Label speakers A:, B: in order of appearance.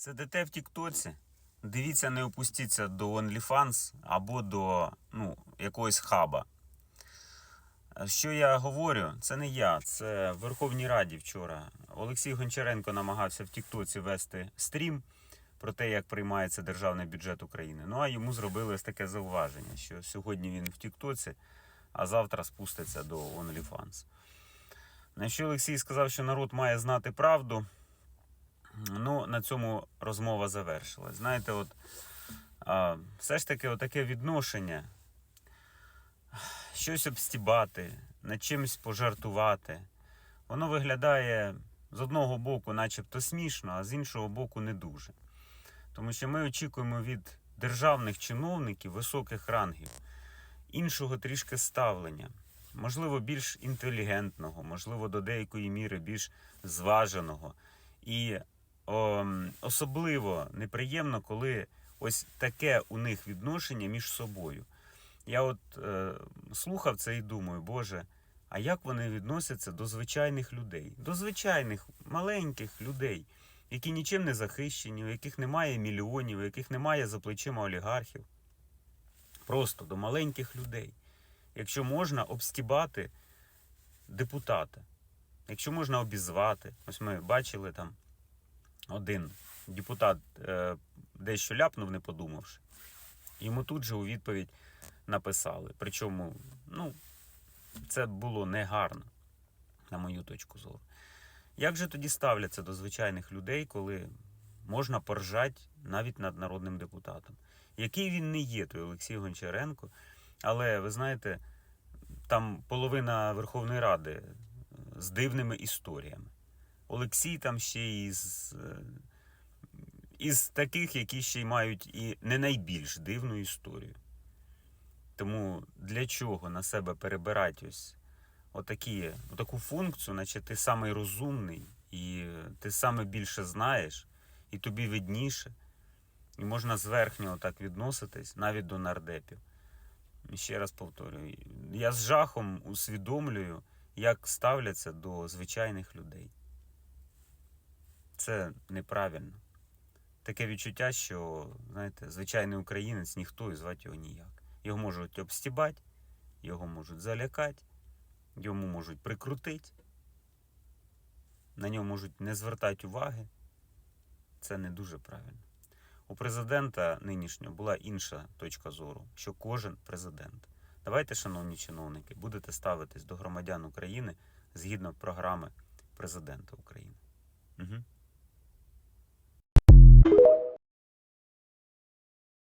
A: Сидите в Тіктоці, дивіться, не опустіться до OnlyFans або до ну, якогось хаба. Що я говорю, це не я, це в Верховній Раді вчора. Олексій Гончаренко намагався в Тіктоці вести стрім про те, як приймається державний бюджет України. Ну а йому зробили таке зауваження, що сьогодні він в Тіктоці, а завтра спуститься до OnlyFans. На що Олексій сказав, що народ має знати правду. Ну, на цьому розмова завершилась. Знаєте, от а, все ж таки, отаке відношення, щось обстібати, над чимось пожартувати, воно виглядає з одного боку, начебто смішно, а з іншого боку, не дуже. Тому що ми очікуємо від державних чиновників високих рангів іншого трішки ставлення, можливо, більш інтелігентного, можливо, до деякої міри більш зваженого. І особливо неприємно, коли ось таке у них відношення між собою. Я от е, слухав це і думаю, Боже, а як вони відносяться до звичайних людей, до звичайних маленьких людей, які нічим не захищені, у яких немає мільйонів, у яких немає за плечима олігархів. Просто до маленьких людей. Якщо можна обстібати депутата, якщо можна обізвати, ось ми бачили там один депутат е, дещо ляпнув, не подумавши. Йому тут же у відповідь написали. Причому, ну, це було негарно, на мою точку зору. Як же тоді ставляться до звичайних людей, коли можна поржати навіть над народним депутатом? Який він не є, той Олексій Гончаренко, але ви знаєте, там половина Верховної Ради з дивними історіями. Олексій там ще із, е, із таких, які ще й мають і не найбільш дивну історію. Тому для чого на себе перебирати ось отакі, отаку функцію, наче ти самий розумний, і ти саме більше знаєш, і тобі видніше, і можна зверхньо так відноситись навіть до нардепів. Ще раз повторюю, я з жахом усвідомлюю, як ставляться до звичайних людей. Це неправильно. Таке відчуття, що, знаєте, звичайний українець ніхто і звати його ніяк. Його можуть обстібати, його можуть залякати, йому можуть прикрутити, на нього можуть не звертати уваги. Це не дуже правильно. У президента нинішнього була інша точка зору, що кожен президент. Давайте, шановні чиновники, будете ставитись до громадян України згідно програми президента України.